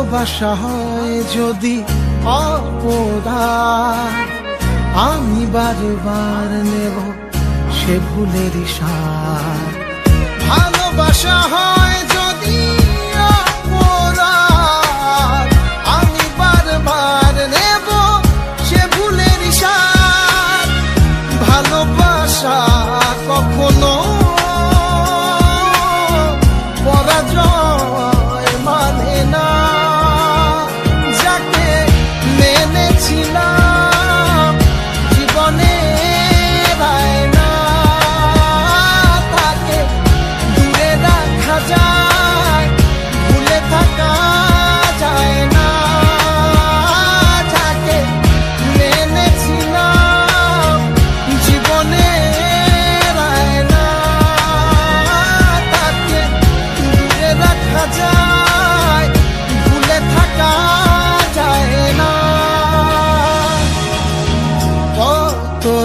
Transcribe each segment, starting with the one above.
ভালোবাসা হয় যদি অপরাধ আমি বারবার নেব সে ভুলের সার। ভালোবাসা হয় যদি আমি বারবার নেব সে ভুলের ভালোবাসা কখনো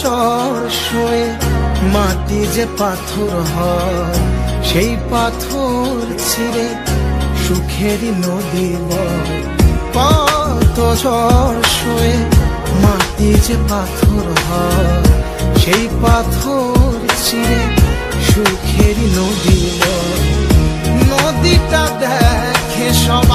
ঝড় সয়ে মাটি যে পাথর হয়, সেই পাথর ছিঁড়ে সুখেরই নদী কত ঝড় সয়ে মাটি যে পাথর হয়, সেই পাথর ছিঁড়ে সুখেরই নদী নদীটা দেখে সবাই